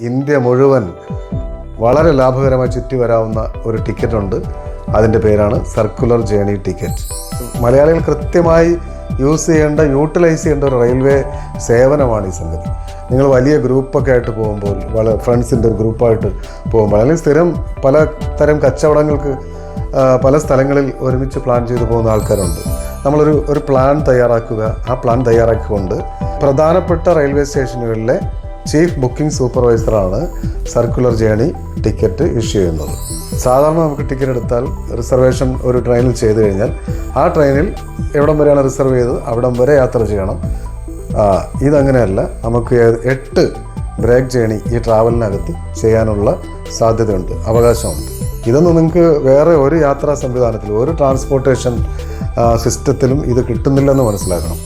India മുഴുവൻ വളരെ ലാഭകരമായി ചുറ്റി വരാവുന്ന ഒരു ടിക്കറ്റ് ഉണ്ട്. അതിന്റെ പേരാണ് സർക്കുലർ ജേണി ടിക്കറ്റ്. മലയാളികൾ കൃത്യമായി യൂസ് ചെയ്യേണ്ട യൂട്ടിലൈസ് ചെയ്യേണ്ട ഒരു റെയിൽവേ സേവനമാണ് ഈ സംഗതി. നിങ്ങൾ വലിയ ഗ്രൂപ്പൊക്കെ ആയിട്ട് പോകുമ്പോൾ വളരെ ഫ്രണ്ട്സിന്റെ ഒരു ഗ്രൂപ്പായിട്ട് പോകുമ്പോൾ അല്ലെങ്കിൽ സ്ഥിരം പല തരം കച്ചവടങ്ങൾക്ക് പല സ്ഥലങ്ങളിൽ ഒരുമിച്ച് പ്ലാൻ ചെയ്തു പോകുന്ന ആൾക്കാരുണ്ട്. നമ്മളൊരു ഒരു പ്ലാൻ തയ്യാറാക്കുക ആ പ്ലാൻ തയ്യാറാക്കിക്കൊണ്ട് പ്രധാനപ്പെട്ട റെയിൽവേ സ്റ്റേഷനുകളിലെ ചീഫ് ബുക്കിംഗ് സൂപ്പർവൈസറാണ് സർക്കുലർ ജേണി ടിക്കറ്റ് ഇഷ്യൂ ചെയ്യുന്നത്. സാധാരണ നമുക്ക് ടിക്കറ്റ് എടുത്താൽ റിസർവേഷൻ ഒരു ട്രെയിനിൽ ചെയ്തു കഴിഞ്ഞാൽ ആ ട്രെയിനിൽ എവിടം വരെയാണ് റിസർവ് ചെയ്തത് അവിടം വരെ യാത്ര ചെയ്യണം. ഇതങ്ങനെയല്ല നമുക്ക് എട്ട് ബ്രേക്ക് ജേണി ഈ ട്രാവലിനകത്ത് ചെയ്യാനുള്ള സാധ്യതയുണ്ട് അവകാശമുണ്ട്. ഇതൊന്നും നിങ്ങൾക്ക് വേറെ ഒരു യാത്രാ സംവിധാനത്തിലും ഒരു ട്രാൻസ്പോർട്ടേഷൻ സിസ്റ്റത്തിലും ഇത് കിട്ടുന്നില്ലെന്ന് മനസ്സിലാക്കണം.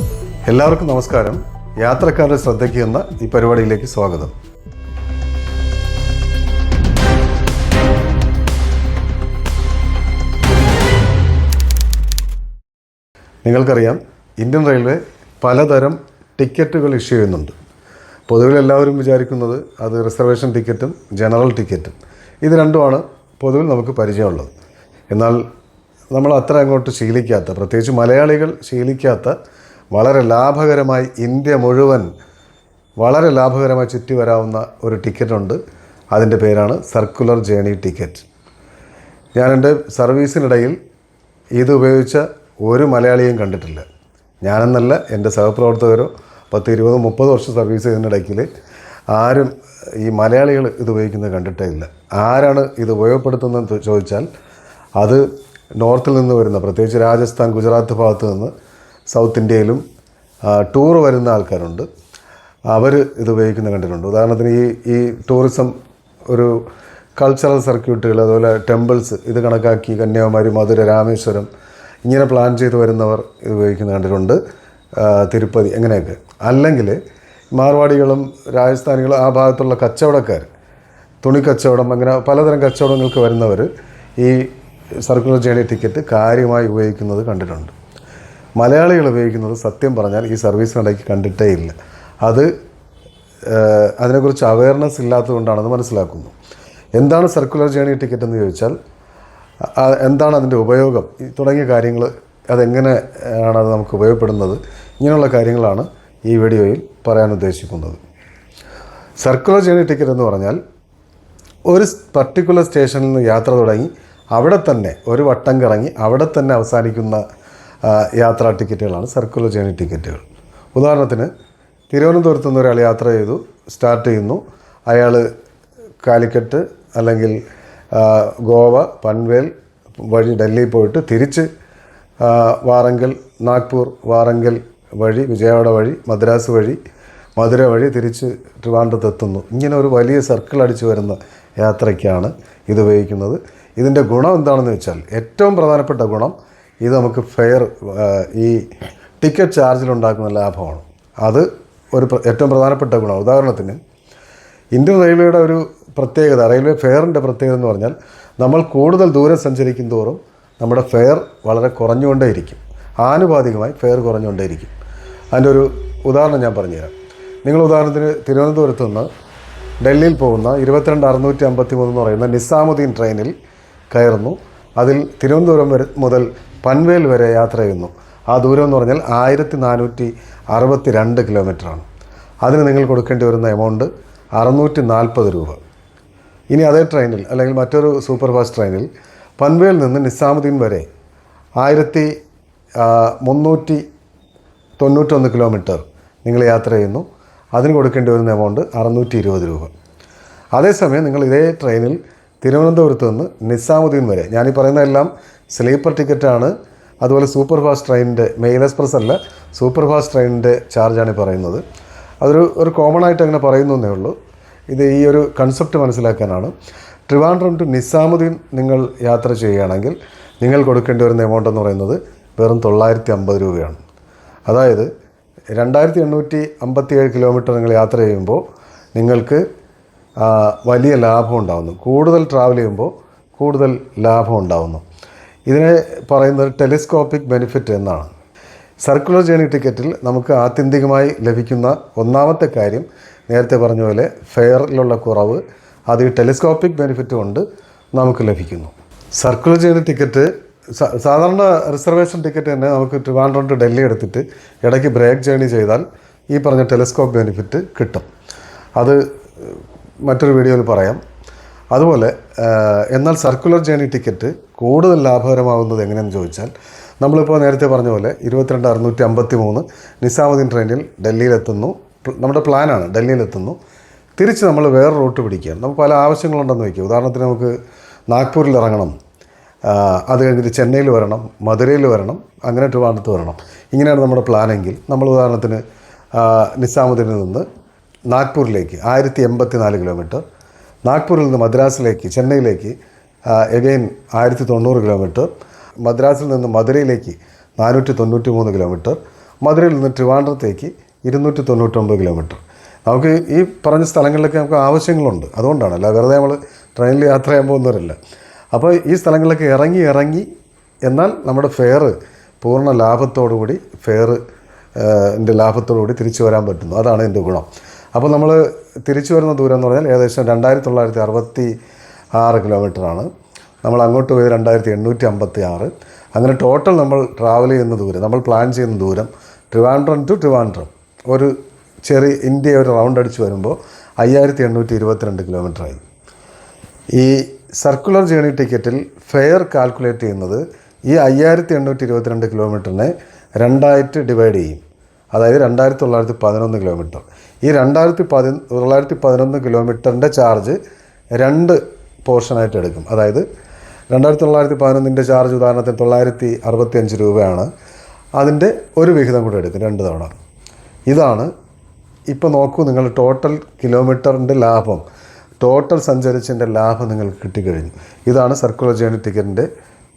എല്ലാവർക്കും നമസ്കാരം. യാത്രക്കാരുടെ ശ്രദ്ധയ്ക്ക് എന്ന ഈ പരിപാടിയിലേക്ക് സ്വാഗതം. നിങ്ങൾക്കറിയാം ഇന്ത്യൻ റെയിൽവേ പലതരം ടിക്കറ്റുകൾ ഇഷ്യൂ ചെയ്യുന്നുണ്ട്. പൊതുവിൽ എല്ലാവരും വിചാരിക്കുന്നത് അത് റിസർവേഷൻ ടിക്കറ്റും ജനറൽ ടിക്കറ്റും. ഇത് രണ്ടുമാണ് പൊതുവിൽ നമുക്ക് പരിചയമുള്ളത്. എന്നാൽ നമ്മൾ അത്ര അങ്ങോട്ട് ശീലിക്കാത്ത പ്രത്യേകിച്ച് മലയാളികൾ ശീലിക്കാത്ത വളരെ ലാഭകരമായി ഇന്ത്യ മുഴുവൻ വളരെ ലാഭകരമായി ചുറ്റി വരാവുന്ന ഒരു ടിക്കറ്റുണ്ട്. അതിന്റെ പേരാണ് സർക്കുലർ ജേണി ടിക്കറ്റ്. ഞാൻ എന്റെ സർവീസിനിടയിൽ ഇത് ഉപയോഗിച്ച ഒരു മലയാളിയും കണ്ടിട്ടില്ല. ഞാനെന്നല്ല എന്റെ സഹപ്രവർത്തകരോ പത്ത് ഇരുപത് മുപ്പത് വർഷം സർവീസ് ചെയ്യുന്നിടയ്ക്കിൽ ആരും ഈ മലയാളികൾ ഇത് ഉപയോഗിക്കുന്നത് കണ്ടിട്ടേ ഇല്ല. ആരാണ് ഇത് ഉപയോഗപ്പെടുത്തുന്നതെന്ന് ചോദിച്ചാൽ അത് നോർത്തിൽ നിന്ന് വരുന്ന പ്രത്യേകിച്ച് രാജസ്ഥാൻ ഗുജറാത്ത് ഭാഗത്ത് നിന്ന് സൗത്ത് ഇന്ത്യയിലും ടൂർ വരുന്ന ആൾക്കാരുണ്ട്. അവർ ഇത് ഉപയോഗിക്കുന്നത് കണ്ടിട്ടുണ്ട്. ഉദാഹരണത്തിന് ഈ ഈ ടൂറിസം ഒരു കൾച്ചറൽ സർക്യൂട്ടുകൾ അതുപോലെ ടെമ്പിൾസ് ഇത് കണക്കാക്കി കന്യാകുമാരി മധുര രാമേശ്വരം ഇങ്ങനെ പ്ലാൻ ചെയ്ത് വരുന്നവർ ഇത് ഉപയോഗിക്കുന്നത് കണ്ടിട്ടുണ്ട്. തിരുപ്പതി അങ്ങനെയൊക്കെ. അല്ലെങ്കിൽ മാർവാടികളും രാജസ്ഥാനികളും ആ ഭാഗത്തുള്ള കച്ചവടക്കാർ തുണി കച്ചവടം അങ്ങനെ പലതരം കച്ചവടങ്ങൾക്ക് വരുന്നവർ ഈ സർക്കുലർ ജേണി ടിക്കറ്റ് കാര്യമായി ഉപയോഗിക്കുന്നത് കണ്ടിട്ടുണ്ട്. മലയാളികൾ ഉപയോഗിക്കുന്നത് സത്യം പറഞ്ഞാൽ ഈ സർവീസിനിടയ്ക്ക് കണ്ടിട്ടേ ഇല്ല. അത് അതിനെക്കുറിച്ച് അവയർനെസ് ഇല്ലാത്തതുകൊണ്ടാണെന്ന് മനസ്സിലാക്കുന്നു എന്താണ് സർക്കുലർ ജേണി ടിക്കറ്റ് എന്ന് ചോദിച്ചാൽ എന്താണ് അതിന്റെ ഉപയോഗം? തുടങ്ങിയ കാര്യങ്ങൾ അതെങ്ങനെ ആണ് അത് നമുക്ക് ഉപയോഗപ്പെടുന്നത്? ഇങ്ങനെയുള്ള കാര്യങ്ങളാണ് ഈ വീഡിയോയിൽ പറയാൻ ഉദ്ദേശിക്കുന്നത്. സർക്കുലർ ജേണി ടിക്കറ്റ് എന്ന് പറഞ്ഞാൽ ഒരു പർട്ടിക്കുലർ സ്റ്റേഷനിൽ നിന്ന് യാത്ര തുടങ്ങി അവിടെ തന്നെ ഒരു വട്ടം കറങ്ങി അവിടെ തന്നെ അവസാനിക്കുന്ന യാത്രാ ടിക്കറ്റുകളാണ് സർക്കുലർ ജേണി ടിക്കറ്റുകൾ. ഉദാഹരണത്തിന് തിരുവനന്തപുരത്ത് നിന്ന് ഒരാൾ യാത്ര ചെയ്തു സ്റ്റാർട്ട് ചെയ്യുന്നു. അയാൾ കാലിക്കറ്റ് അല്ലെങ്കിൽ ഗോവ പൻവേൽ വഴി ഡൽഹി പോയിട്ട് തിരിച്ച് വാറങ്കൽ നാഗ്പൂർ വാറങ്കൽ വഴി വിജയവാഡ വഴി മദ്രാസ് വഴി മധുര വഴി തിരിച്ച് ട്രിവാൻഡ്രത്ത് എത്തുന്നു. ഇങ്ങനെ ഒരു വലിയ സർക്കിൾ അടിച്ചു വരുന്ന യാത്രയ്ക്കാണ് ഇത് ഉപയോഗിക്കുന്നത്. ഇതിന്റെ ഗുണം എന്താണെന്ന് വെച്ചാൽ ഏറ്റവും പ്രധാനപ്പെട്ട ഗുണം ഇത് നമുക്ക് ഫെയർ ഈ ടിക്കറ്റ് ചാർജിൽ ചാർജിലുണ്ടാക്കുന്ന ലാഭമാണ്. അത് ഒരു ഏറ്റവും പ്രധാനപ്പെട്ട ഗുണമാണ്. ഉദാഹരണത്തിന് ഇന്ത്യൻ റെയിൽവേയുടെ ഒരു പ്രത്യേകത റെയിൽവേ ഫെയറിന്റെ പ്രത്യേകത എന്ന് പറഞ്ഞാൽ നമ്മൾ കൂടുതൽ ദൂരം സഞ്ചരിക്കും തോറും നമ്മുടെ ഫെയർ വളരെ കുറഞ്ഞുകൊണ്ടേയിരിക്കും. ആനുപാതികമായി ഫെയർ കുറഞ്ഞുകൊണ്ടേയിരിക്കും. അതിന്റെ ഒരു ഉദാഹരണം ഞാൻ പറഞ്ഞുതരാം. നിങ്ങൾ ഉദാഹരണത്തിന് തിരുവനന്തപുരത്ത് നിന്ന് ഡൽഹിയിൽ പോകുന്ന ഇരുപത്തിരണ്ട് അറുന്നൂറ്റി അമ്പത്തി മൂന്ന് എന്ന് പറയുന്ന നിസാമുദ്ദീൻ ട്രെയിനിൽ കയറുന്നു. അതിൽ തിരുവനന്തപുരം മുതൽ പൻവേൽ വരെ യാത്ര ചെയ്യുന്നു. ആ ദൂരം എന്ന് പറഞ്ഞാൽ ആയിരത്തി നാനൂറ്റി അറുപത്തി രണ്ട് കിലോമീറ്ററാണ്. അതിന് നിങ്ങൾ കൊടുക്കേണ്ടി വരുന്ന എമൗണ്ട് അറുന്നൂറ്റി നാൽപ്പത് രൂപ. ഇനി അതേ ട്രെയിനിൽ അല്ലെങ്കിൽ മറ്റൊരു സൂപ്പർ ഫാസ്റ്റ് ട്രെയിനിൽ പൻവേൽ നിന്ന് നിസാമുദ്ദീൻ വരെ ആയിരത്തി മുന്നൂറ്റി തൊണ്ണൂറ്റൊന്ന് കിലോമീറ്റർ നിങ്ങൾ യാത്ര ചെയ്യുന്നു. അതിന് കൊടുക്കേണ്ടി വരുന്ന എമൗണ്ട് അറുന്നൂറ്റി ഇരുപത് രൂപ. അതേസമയം നിങ്ങൾ ഇതേ ട്രെയിനിൽ തിരുവനന്തപുരത്ത് നിന്ന് നിസാമുദ്ദീൻ വരെ ഞാനീ പറയുന്നതെല്ലാം സ്ലീപ്പർ ടിക്കറ്റാണ്. അതുപോലെ സൂപ്പർ ഫാസ്റ്റ് ട്രെയിനിന്റെ മെയിൽ എക്സ്പ്രസ് അല്ല സൂപ്പർ ഫാസ്റ്റ് ട്രെയിനിന്റെ ചാർജാണ് പറയുന്നത്. അതൊരു ഒരു കോമൺ ആയിട്ട് അങ്ങനെ പറയുന്നു എന്നേ ഉള്ളൂ. ഇത് ഈ ഒരു കൺസെപ്റ്റ് മനസ്സിലാക്കാനാണ്. ട്രിവാൻഡ്രം ടു നിസാമുദ്ദീൻ നിങ്ങൾ യാത്ര ചെയ്യുകയാണെങ്കിൽ നിങ്ങൾ കൊടുക്കേണ്ടി വരുന്ന എമൗണ്ട് എന്ന് പറയുന്നത് വെറും തൊള്ളായിരത്തി അമ്പത് രൂപയാണ്. അതായത് രണ്ടായിരത്തി എണ്ണൂറ്റി അമ്പത്തി ഏഴ് കിലോമീറ്റർ നിങ്ങൾ യാത്ര ചെയ്യുമ്പോൾ നിങ്ങൾക്ക് വലിയ ലാഭം ഉണ്ടാകുന്നു കൂടുതൽ ട്രാവൽ ചെയ്യുമ്പോൾ കൂടുതൽ ലാഭം ഉണ്ടാകുന്നു ഇതിനെ പറയുന്നത് ടെലിസ്കോപ്പിക് ബെനിഫിറ്റ് എന്നാണ്. സർക്കുലർ ജേണി ടിക്കറ്റിൽ നമുക്ക് ആത്യന്തികമായി ലഭിക്കുന്ന ഒന്നാമത്തെ കാര്യം നേരത്തെ പറഞ്ഞ പോലെ ഫെയറിലുള്ള കുറവ് അത് ഈ ടെലിസ്കോപ്പിക് ബെനിഫിറ്റ് കൊണ്ട് നമുക്ക് ലഭിക്കുന്നു. സർക്കുലർ ജേണി ടിക്കറ്റ് സാധാരണ റിസർവേഷൻ ടിക്കറ്റ് തന്നെ നമുക്ക് ട്രിവാൻഡ്രം ടു ഡൽഹി എടുത്തിട്ട് ഇടയ്ക്ക് ബ്രേക്ക് ജേണി ചെയ്താൽ ഈ പറഞ്ഞ ടെലിസ്കോപ്പ് ബെനിഫിറ്റ് കിട്ടും. അത് മറ്റൊരു വീഡിയോയിൽ പറയാം. അതുപോലെ എന്നാൽ സർക്കുലർ ജേണി ടിക്കറ്റ് കൂടുതൽ ലാഭകരമാകുന്നത് എങ്ങനെയെന്ന് ചോദിച്ചാൽ നമ്മളിപ്പോൾ നേരത്തെ പറഞ്ഞ പോലെ ഇരുപത്തിരണ്ട് അറുന്നൂറ്റി അമ്പത്തി മൂന്ന് നിസാമുദ്ദീൻ ട്രെയിനിൽ ഡൽഹിയിലെത്തുന്നു. നമ്മുടെ പ്ലാനാണ് ഡൽഹിയിലെത്തുന്നു. തിരിച്ച് നമ്മൾ വേറെ റൂട്ട് പിടിക്കുകയാണ്. നമുക്ക് പല ആവശ്യങ്ങളുണ്ടെന്ന് വയ്ക്കുക ഉദാഹരണത്തിന് നമുക്ക് നാഗ്പൂരിൽ ഇറങ്ങണം. അത് കഴിഞ്ഞിട്ട് ചെന്നൈയിൽ വരണം മധുരയിൽ വരണം അങ്ങനെ ട്രിവാണ്ടത്ത് വരണം. ഇങ്ങനെയാണ് നമ്മുടെ പ്ലാനെങ്കിൽ നമ്മൾ ഉദാഹരണത്തിന് നിസാമുദ്ദീനിൽ നിന്ന് നാഗ്പൂരിലേക്ക് ആയിരത്തി എൺപത്തി നാല് കിലോമീറ്റർ നാഗ്പൂരിൽ നിന്ന് മദ്രാസിലേക്ക് ചെന്നൈയിലേക്ക് എഗെയിൻ ആയിരത്തി തൊണ്ണൂറ് കിലോമീറ്റർ മദ്രാസിൽ നിന്ന് മധുരയിലേക്ക് നാനൂറ്റി തൊണ്ണൂറ്റി മൂന്ന് കിലോമീറ്റർ മധുരയിൽ നിന്ന് ട്രിവാൻഡ്രത്തേക്ക് ഇരുന്നൂറ്റി തൊണ്ണൂറ്റൊമ്പത് കിലോമീറ്റർ നമുക്ക് ഈ പറഞ്ഞ സ്ഥലങ്ങളിലൊക്കെ നമുക്ക് ആവശ്യങ്ങളുണ്ട്. അതുകൊണ്ടാണ്. അല്ല വെറുതെ നമ്മൾ ട്രെയിനിൽ യാത്ര ചെയ്യാൻ പോകുന്നവരല്ല. അപ്പോൾ ഈ സ്ഥലങ്ങളിലൊക്കെ ഇറങ്ങി ഇറങ്ങി എന്നാൽ നമ്മുടെ ഫെയർ പൂർണ ലാഭത്തോടുകൂടി ഫെയർ ലാഭത്തോടുകൂടി തിരിച്ചു വരാൻ പറ്റുന്നു. അതാണ് എന്റെ ഗുണം. അപ്പോൾ നമ്മൾ തിരിച്ചു വരുന്ന ദൂരം എന്ന് പറഞ്ഞാൽ ഏകദേശം രണ്ടായിരത്തി തൊള്ളായിരത്തി അറുപത്തി ആറ് കിലോമീറ്ററാണ്. നമ്മൾ അങ്ങോട്ട് പോയത് രണ്ടായിരത്തി എണ്ണൂറ്റി അമ്പത്തി ആറ് അങ്ങനെ ടോട്ടൽ നമ്മൾ ട്രാവൽ ചെയ്യുന്ന ദൂരം നമ്മൾ പ്ലാൻ ചെയ്യുന്ന ദൂരം ട്രിവാൻഡ്രം ടു ട്രിവാൻഡ്രം. ഒരു ചെറിയ ഇന്ത്യ ഒരു റൗണ്ട് അടിച്ച് വരുമ്പോൾ അയ്യായിരത്തി എണ്ണൂറ്റി ഇരുപത്തിരണ്ട് കിലോമീറ്ററായി. ഈ സർക്കുലർ ജേണി ടിക്കറ്റിൽ ഫെയർ കാൽക്കുലേറ്റ് ചെയ്യുന്നത് ഈ അയ്യായിരത്തി എണ്ണൂറ്റി ഇരുപത്തിരണ്ട് കിലോമീറ്ററിനെ രണ്ടായിട്ട് ഡിവൈഡ് ചെയ്യും. അതായത് രണ്ടായിരത്തി തൊള്ളായിരത്തി പതിനൊന്ന് കിലോമീറ്റർ ഈ രണ്ടായിരത്തി പതി തൊള്ളായിരത്തി പതിനൊന്ന് കിലോമീറ്ററിന്റെ ചാർജ് രണ്ട് പോർഷനായിട്ട് എടുക്കും. അതായത് രണ്ടായിരത്തി തൊള്ളായിരത്തി പതിനൊന്നിന്റെ ചാർജ് ഉദാഹരണത്തിന് തൊള്ളായിരത്തി അറുപത്തി അഞ്ച് രൂപയാണ്. അതിന്റെ ഒരു വിഹിതം കൂടെ എടുക്കും രണ്ട് തവണ. ഇതാണ് ഇപ്പോൾ നോക്കൂ നിങ്ങൾ ടോട്ടൽ കിലോമീറ്ററിന്റെ ലാഭം. ടോട്ടൽ സഞ്ചരിച്ചതിന്റെ ലാഭം നിങ്ങൾക്ക് കിട്ടിക്കഴിഞ്ഞു. ഇതാണ് സർക്കുലർ ജേണി ടിക്കറ്റിന്റെ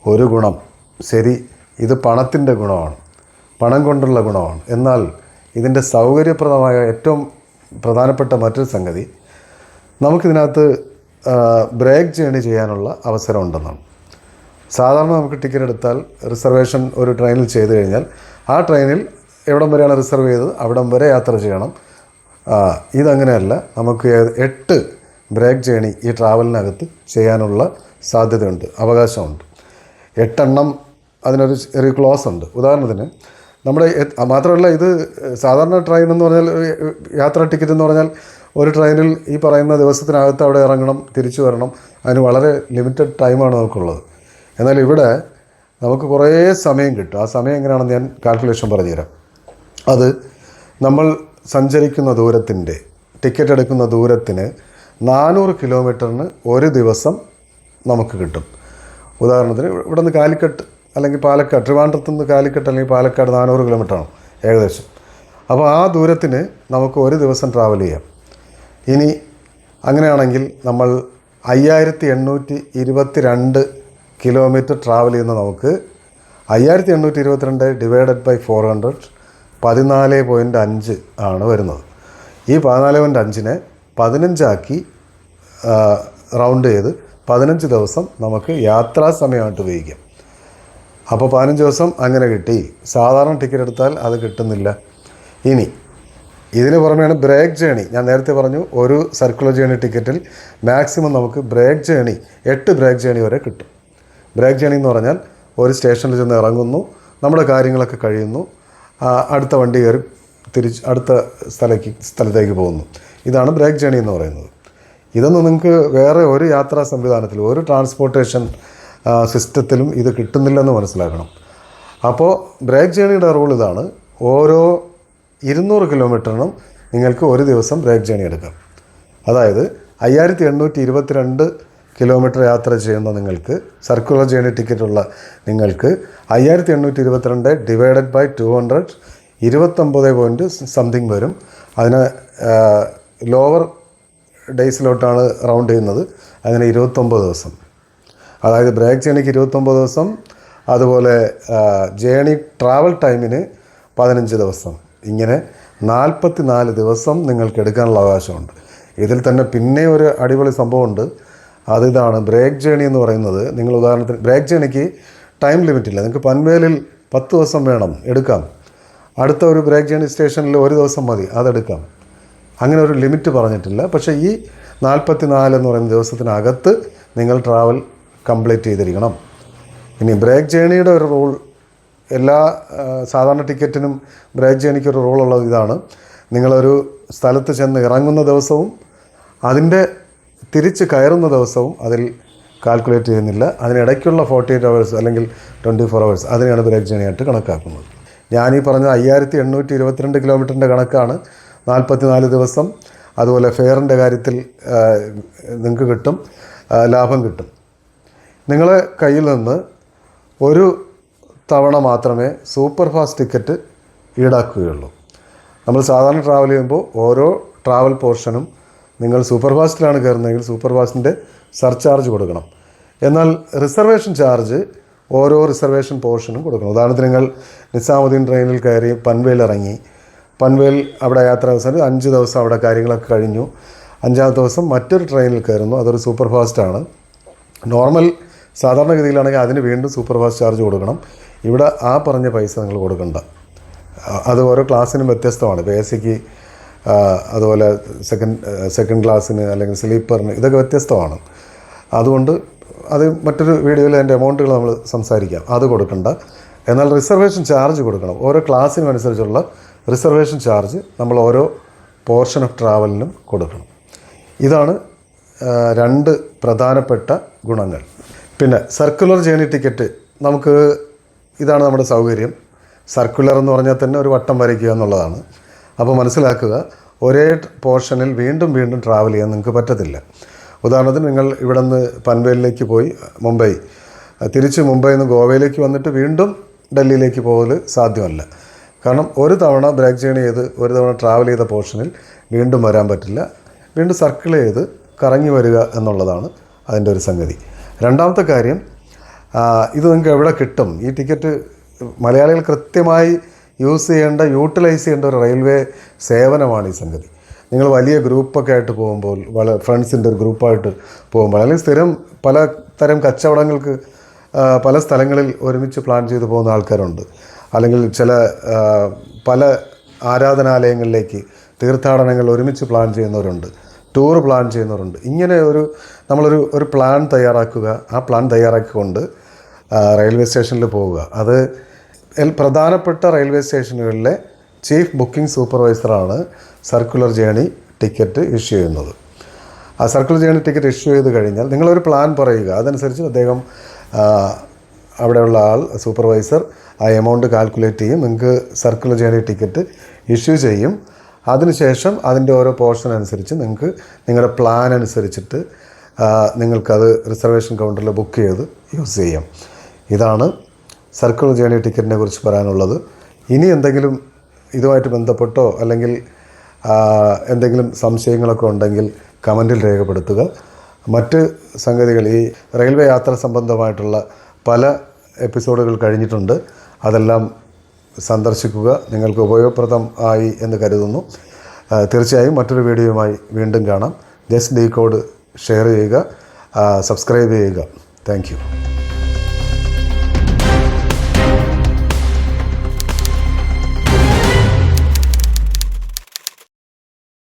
ഒരു ഗുണം. ശരി ഇത് പണത്തിന്റെ ഗുണമാണ്. പണം കൊണ്ടുള്ള ഗുണമാണ്. എന്നാൽ ഇതിന്റെ സൗകര്യപ്രദമായ ഏറ്റവും പ്രധാനപ്പെട്ട മറ്റൊരു സംഗതി നമുക്കിതിനകത്ത് ബ്രേക്ക് ജേണി ചെയ്യാനുള്ള അവസരം ഉണ്ടെന്നാണ് സാധാരണ നമുക്ക് ടിക്കറ്റ് എടുത്താൽ റിസർവേഷൻ ഒരു ട്രെയിനിൽ ചെയ്ത് കഴിഞ്ഞാൽ ആ ട്രെയിനിൽ എവിടം വരെയാണ് റിസർവ് ചെയ്തത് അവിടം വരെ യാത്ര ചെയ്യണം. ഇതങ്ങനെയല്ല നമുക്ക് എട്ട് ബ്രേക്ക് ജേണി ഈ ട്രാവലിനകത്ത് ചെയ്യാനുള്ള സാധ്യതയുണ്ട് അവകാശമുണ്ട്. എട്ടെണ്ണം അതിനൊരു ചെറിയ ക്ലോസ് ഉണ്ട്. ഉദാഹരണത്തിന് നമ്മുടെ മാത്രമല്ല ഇത് സാധാരണ ട്രെയിൻ എന്ന് പറഞ്ഞാൽ യാത്രാ ടിക്കറ്റ് എന്ന് പറഞ്ഞാൽ ഒരു ട്രെയിനിൽ ഈ പറയുന്ന ദിവസത്തിനകത്ത് അവിടെ ഇറങ്ങണം തിരിച്ചു വരണം. അതിന് വളരെ ലിമിറ്റഡ് ടൈമാണ് നമുക്കുള്ളത്. എന്നാൽ ഇവിടെ നമുക്ക് കുറേ സമയം കിട്ടും. ആ സമയം എങ്ങനെയാണെന്ന് ഞാൻ കാൽക്കുലേഷൻ പറഞ്ഞുതരാം. അത് നമ്മൾ സഞ്ചരിക്കുന്ന ദൂരത്തിന്റെ ടിക്കറ്റ് എടുക്കുന്ന ദൂരത്തിന് നാനൂറ് കിലോമീറ്ററിന് ഒരു ദിവസം നമുക്ക് കിട്ടും. ഉദാഹരണത്തിന് ഇവിടെ നിന്ന് കാലിക്കട്ട് അല്ലെങ്കിൽ പാലക്കാട് ട്രിവാൻഡ്രത്ത് നിന്ന് കാലിക്കട്ട് അല്ലെങ്കിൽ പാലക്കാട് നാനൂറ് കിലോമീറ്ററാണ് ഏകദേശം. അപ്പോൾ ആ ദൂരത്തിന് നമുക്ക് ഒരു ദിവസം ട്രാവൽ ചെയ്യാം. ഇനി അങ്ങനെയാണെങ്കിൽ നമ്മൾ അയ്യായിരത്തി എണ്ണൂറ്റി ഇരുപത്തി രണ്ട് കിലോമീറ്റർ ട്രാവൽ ചെയ്യുന്ന നമുക്ക് അയ്യായിരത്തി എണ്ണൂറ്റി ഇരുപത്തിരണ്ട് ഡിവൈഡഡ് ബൈ ഫോർ ഹൺഡ്രഡ് പതിനാല് പോയിന്റ് അഞ്ച് ആണ് വരുന്നത്. ഈ പതിനാല് പോയിന്റ് അഞ്ചിനെ പതിനഞ്ചാക്കി റൗണ്ട് ചെയ്ത് പതിനഞ്ച് ദിവസം നമുക്ക് യാത്രാ സമയമായിട്ട് ഉപയോഗിക്കാം. അപ്പോൾ പതിനഞ്ച് ദിവസം അങ്ങനെ കിട്ടി. സാധാരണ ടിക്കറ്റ് എടുത്താൽ അത് കിട്ടുന്നില്ല. ഇനി ഇതിന് പുറമെയാണ് ബ്രേക്ക് ജേണി ഞാൻ നേരത്തെ പറഞ്ഞു ഒരു സർക്കുലർ ജേണി ടിക്കറ്റിൽ മാക്സിമം നമുക്ക് ബ്രേക്ക് ജേണി എട്ട് ബ്രേക്ക് ജേണി വരെ കിട്ടും. ബ്രേക്ക് ജേണി എന്ന് പറഞ്ഞാൽ ഒരു സ്റ്റേഷനിൽ ചെന്ന് ഇറങ്ങുന്നു നമ്മുടെ കാര്യങ്ങളൊക്കെ കഴിയുന്നു അടുത്ത വണ്ടി കയറി തിരിച്ച് അടുത്ത സ്ഥലക്ക് സ്ഥലത്തേക്ക് പോകുന്നു. ഇതാണ് ബ്രേക്ക് ജേണി എന്ന് പറയുന്നത്. ഇതൊന്നും നിങ്ങൾക്ക് വേറെ ഒരു യാത്രാ സംവിധാനത്തിൽ ഒരു ട്രാൻസ്പോർട്ടേഷൻ സിസ്റ്റത്തിലും ഇത് കിട്ടുന്നില്ലെന്ന് മനസ്സിലാക്കണം. അപ്പോൾ ബ്രേക്ക് ജേണിയുടെ റൂൾ ഇതാണ്. ഓരോ ഇരുന്നൂറ് കിലോമീറ്ററിനും നിങ്ങൾക്ക് ഒരു ദിവസം ബ്രേക്ക് ജേണി എടുക്കാം. അതായത് അയ്യായിരത്തി എണ്ണൂറ്റി ഇരുപത്തിരണ്ട് കിലോമീറ്റർ യാത്ര ചെയ്യുന്ന നിങ്ങൾക്ക് സർക്കുലർ ജേണി ടിക്കറ്റ് ഉള്ള നിങ്ങൾക്ക് അയ്യായിരത്തി എണ്ണൂറ്റി ഇരുപത്തിരണ്ട് ഡിവൈഡഡ് ബൈ ടു ഹൺഡ്രഡ് ഇരുപത്തൊമ്പത് പോയിന്റ് സംതിങ് വരും അതിന് ലോവർ ഡേയ്സിലോട്ടാണ് റൗണ്ട് ചെയ്യുന്നത്. അതിന് ഇരുപത്തൊമ്പത് ദിവസം. അതായത് ബ്രേക്ക് ജേണിക്ക് ഇരുപത്തൊമ്പത് ദിവസം അതുപോലെ ജേണി ട്രാവൽ ടൈമിന് പതിനഞ്ച് ദിവസം. ഇങ്ങനെ നാൽപ്പത്തി നാല് ദിവസം നിങ്ങൾക്ക് എടുക്കാനുള്ള അവകാശമുണ്ട്. ഇതിൽ തന്നെ പിന്നെ ഒരു അടിപൊളി സംഭവമുണ്ട്. അതിതാണ് ബ്രേക്ക് ജേണി എന്ന് പറയുന്നത്. നിങ്ങൾ ഉദാഹരണത്തിന് ബ്രേക്ക് ജേണിക്ക് ടൈം ലിമിറ്റ് ഇല്ല നിങ്ങൾക്ക് പൻവേലിൽ പത്ത് ദിവസം വേണം എടുക്കാം അടുത്ത ഒരു ബ്രേക്ക് ജേണി സ്റ്റേഷനിൽ ഒരു ദിവസം മതി അതെടുക്കാം അങ്ങനെ ഒരു ലിമിറ്റ് പറഞ്ഞിട്ടില്ല. പക്ഷേ ഈ നാൽപ്പത്തി നാല് എന്ന് പറയുന്ന ദിവസത്തിനകത്ത് നിങ്ങൾ ട്രാവൽ കംപ്ലീറ്റ് ചെയ്തിരിക്കണം. ഇനി ബ്രേക്ക് ജേണിയുടെ ഒരു റൂൾ എല്ലാ സാധാരണ ടിക്കറ്റിനും ബ്രേക്ക് ജേണിക്ക് ഒരു റൂൾ ഉള്ളത് ഇതാണ്. നിങ്ങളൊരു സ്ഥലത്ത് ചെന്ന് ഇറങ്ങുന്ന ദിവസവും അതിന്റെ തിരിച്ച് കയറുന്ന ദിവസവും അതിൽ കാൽക്കുലേറ്റ് ചെയ്യുന്നില്ല. അതിനിടയ്ക്കുള്ള ഫോർട്ടി എയ്റ്റ് അവേഴ്സ് അല്ലെങ്കിൽ ട്വന്റി ഫോർ അവേഴ്സ് അതിനെയാണ് ബ്രേക്ക് ജേണിയായിട്ട് കണക്കാക്കുന്നത്. ഞാൻ ഈ പറഞ്ഞ അയ്യായിരത്തി എണ്ണൂറ്റി ഇരുപത്തിരണ്ട് കിലോമീറ്ററിന്റെ കണക്കാണ്. നാൽപ്പത്തി നാല് ദിവസം. അതുപോലെ ഫെയറിന്റെ കാര്യത്തിൽ നിങ്ങൾക്ക് കിട്ടും. ലാഭം കിട്ടും. നിങ്ങളെ കയ്യിൽ നിന്ന് ഒരു തവണ മാത്രമേ സൂപ്പർ ഫാസ്റ്റ് ടിക്കറ്റ് ഈടാക്കുകയുള്ളൂ. നമ്മൾ സാധാരണ ട്രാവൽ ചെയ്യുമ്പോൾ ഓരോ ട്രാവൽ പോർഷനും നിങ്ങൾ സൂപ്പർ ഫാസ്റ്റിലാണ് കയറുന്നതെങ്കിൽ സൂപ്പർ ഫാസ്റ്റിന്റെ സർചാർജ് കൊടുക്കണം. എന്നാൽ റിസർവേഷൻ ചാർജ് ഓരോ റിസർവേഷൻ പോർഷനും കൊടുക്കണം. ഉദാഹരണത്തിന് നിങ്ങൾ നിസാമുദ്ദീൻ ട്രെയിനിൽ കയറി പൻവേൽ ഇറങ്ങി. പൻവേൽ അവിടെ യാത്ര അവസാനം അഞ്ച് ദിവസം അവിടെ കാര്യങ്ങളൊക്കെ കഴിഞ്ഞു. അഞ്ചാമത്തെ ദിവസം മറ്റൊരു ട്രെയിനിൽ കയറുന്നു. അതൊരു സൂപ്പർ ഫാസ്റ്റാണ് നോർമൽ സാധാരണഗതിയിലാണെങ്കിൽ അതിന് വീണ്ടും സൂപ്പർ ഫാസ്റ്റ് ചാർജ് കൊടുക്കണം. ഇവിടെ ആ പറഞ്ഞ പൈസ നിങ്ങൾ കൊടുക്കണ്ട. അത് ഓരോ ക്ലാസ്സിനും വ്യത്യസ്തമാണ്. ഇപ്പോൾ എ സിക്ക് അതുപോലെ സെക്കൻഡ് സെക്കൻഡ് ക്ലാസ്സിന് അല്ലെങ്കിൽ സ്ലീപ്പറിന് ഇതൊക്കെ വ്യത്യസ്തമാണ്. അതുകൊണ്ട് അത് മറ്റൊരു വീഡിയോയിൽ അതിന്റെ എമൗണ്ടുകൾ നമ്മൾ സംസാരിക്കാം. അത് കൊടുക്കണ്ട. എന്നാൽ റിസർവേഷൻ ചാർജ് കൊടുക്കണം. ഓരോ ക്ലാസ്സിനും അനുസരിച്ചുള്ള റിസർവേഷൻ ചാർജ് നമ്മൾ ഓരോ പോർഷൻ ഓഫ് ട്രാവലിനും കൊടുക്കണം. ഇതാണ് രണ്ട് പ്രധാനപ്പെട്ട ഗുണങ്ങൾ. പിന്നെ സർക്കുലർ ജേണി ടിക്കറ്റ് നമുക്ക് ഇതാണ് നമ്മുടെ സൗകര്യം. സർക്കുലർ എന്ന് പറഞ്ഞാൽ തന്നെ ഒരു വട്ടം വരയ്ക്കുക എന്നുള്ളതാണ്. അപ്പോൾ മനസ്സിലാക്കുക ഒരേ പോർഷനിൽ വീണ്ടും വീണ്ടും ട്രാവൽ ചെയ്യാൻ നിങ്ങൾക്ക് പറ്റത്തില്ല. ഉദാഹരണത്തിന് നിങ്ങൾ ഇവിടെ നിന്ന് പൻവേലിലേക്ക് പോയി മുംബൈ. തിരിച്ച് മുംബൈയിൽ നിന്ന് ഗോവയിലേക്ക് വന്നിട്ട് വീണ്ടും ഡൽഹിയിലേക്ക് പോകൽ സാധ്യമല്ല. കാരണം ഒരു തവണ ബ്രേക്ക് ജേണി ചെയ്ത് ഒരു തവണ ട്രാവൽ ചെയ്ത പോർഷനിൽ വീണ്ടും വരാൻ പറ്റില്ല. വീണ്ടും സർക്കിൾ ചെയ്ത് കറങ്ങി വരിക എന്നുള്ളതാണ് അതിന്റെ ഒരു സംഗതി. രണ്ടാമത്തെ കാര്യം ഇത് നിങ്ങൾക്ക് എവിടെ കിട്ടും? ഈ ടിക്കറ്റ് മലയാളികൾ കൃത്യമായി യൂസ് ചെയ്യേണ്ട യൂട്ടിലൈസ് ചെയ്യേണ്ട ഒരു റെയിൽവേ സേവനമാണ് ഈ സംഗതി. നിങ്ങൾ വലിയ ഗ്രൂപ്പൊക്കെ ആയിട്ട് പോകുമ്പോൾ വളരെ ഫ്രണ്ട്സിന്റെ ഒരു ഗ്രൂപ്പായിട്ട് പോകുമ്പോൾ അല്ലെങ്കിൽ സ്ഥിരം പല തരം കച്ചവടങ്ങൾക്ക് പല സ്ഥലങ്ങളിൽ ഒരുമിച്ച് പ്ലാൻ ചെയ്ത് പോകുന്ന ആൾക്കാരുണ്ട്. അല്ലെങ്കിൽ ചില പല ആരാധനാലയങ്ങളിലേക്ക് തീർത്ഥാടനങ്ങൾ ഒരുമിച്ച് പ്ലാൻ ചെയ്യുന്നവരുണ്ട്. ടൂർ പ്ലാൻ ചെയ്യുന്നവരുണ്ട്. ഇങ്ങനെ ഒരു നമ്മളൊരു ഒരു പ്ലാൻ തയ്യാറാക്കുക. ആ പ്ലാൻ തയ്യാറാക്കിക്കൊണ്ട് റെയിൽവേ സ്റ്റേഷനിൽ പോവുക. അത് പ്രധാനപ്പെട്ട റെയിൽവേ സ്റ്റേഷനുകളിലെ ചീഫ് ബുക്കിംഗ് സൂപ്പർവൈസറാണ് സർക്കുലർ ജേണി ടിക്കറ്റ് ഇഷ്യൂ ചെയ്യുന്നത്. ആ സർക്കുലർ ജേണി ടിക്കറ്റ് ഇഷ്യൂ ചെയ്ത് കഴിഞ്ഞാൽ നിങ്ങളൊരു പ്ലാൻ പറയുക. അതനുസരിച്ച് അദ്ദേഹം അവിടെയുള്ള ആൾ സൂപ്പർവൈസർ ആ എമൗണ്ട് കാൽക്കുലേറ്റ് ചെയ്യും. നിങ്ങൾക്ക് സർക്കുലർ ജേണി ടിക്കറ്റ് ഇഷ്യൂ ചെയ്യും. അതിനുശേഷം അതിന്റെ ഓരോ പോർഷൻ അനുസരിച്ച് നിങ്ങൾക്ക് നിങ്ങളുടെ പ്ലാൻ അനുസരിച്ചിട്ട് നിങ്ങൾക്കത് റിസർവേഷൻ കൗണ്ടറിൽ ബുക്ക് ചെയ്ത് യൂസ് ചെയ്യാം. ഇതാണ് സർക്കിൾ ജേണി ടിക്കറ്റിനെ കുറിച്ച് പറയാനുള്ളത്. ഇനി എന്തെങ്കിലും ഇതുമായിട്ട് ബന്ധപ്പെട്ടോ അല്ലെങ്കിൽ എന്തെങ്കിലും സംശയങ്ങളൊക്കെ ഉണ്ടെങ്കിൽ കമന്റിൽ രേഖപ്പെടുത്തുക. മറ്റ് സംഗതികൾ ഈ റെയിൽവേ യാത്ര സംബന്ധമായിട്ടുള്ള പല എപ്പിസോഡുകൾ കഴിഞ്ഞിട്ടുണ്ട്. അതെല്ലാം സന്ദർശിക്കുക. നിങ്ങൾക്ക് ഉപയോഗപ്രദം ആയി എന്ന് കരുതുന്നു. തീർച്ചയായും മറ്റൊരു വീഡിയോയുമായി വീണ്ടും കാണാം. ജസ്റ്റ് ഡീ കോഡ് ഷെയർ ചെയ്യുക. സബ്സ്ക്രൈബ് ചെയ്യുക. താങ്ക്